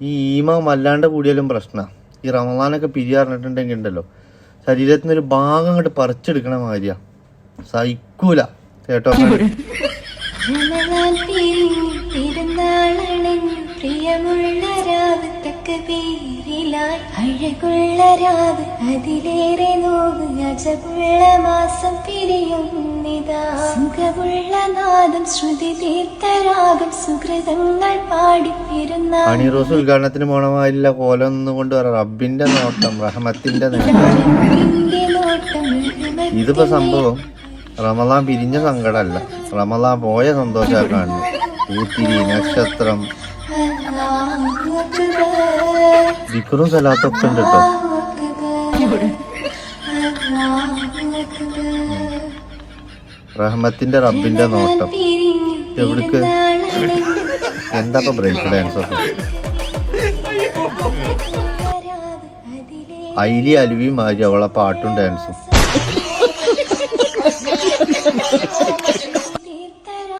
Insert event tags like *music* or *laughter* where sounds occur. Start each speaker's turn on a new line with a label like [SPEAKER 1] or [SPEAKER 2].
[SPEAKER 1] ഈ ഈമ വല്ലാണ്ട് കൂടിയാലും പ്രശ്നമാണ് ഈ റമദാനൊക്കെ പിരിയാറിഞ്ഞിട്ടുണ്ടെങ്കിൽ ഉണ്ടല്ലോ. ശരീരത്തിന് ഒരു ഭാഗം അങ്ങോട്ട് പറിച്ചെടുക്കണ മാതിരിയാ. സഹിക്കൂല. കേട്ടോ?
[SPEAKER 2] പ്രിയമുള്ള അതിലേറെ നാദം ശ്രുതി തീർത്ഥരാഗം സുഹൃതങ്ങൾ പാടി പെരുന്നാൾ
[SPEAKER 1] അണി റോസ് ഉദ്ഘാടനത്തിന് പോണമായില്ല കോലൊന്നും കൊണ്ട് പറ റബ്ബിന്റെ നോട്ടം റഹ്മത്തിന്റെ ഇതിപ്പോ സംഭവം റമദാൻ പിരിഞ്ഞ സങ്കടമല്ല. റമദാൻ പോയ സന്തോഷമാണ് കാണുന്നത് പൂത്തിരി നക്ഷത്രം ദിക്കറും സലാത്തൊക്കെ ഉണ്ട് കേട്ടോ റഹ്മത്തിന്റെ റബ്ബിന്റെ നോട്ടം. എവിടേക്ക്? എന്താ ബ്രേക്ക് ഡാൻസ് അയിലി അലുവി മാരി അവളെ പാട്ടും ഡാൻസും *laughs*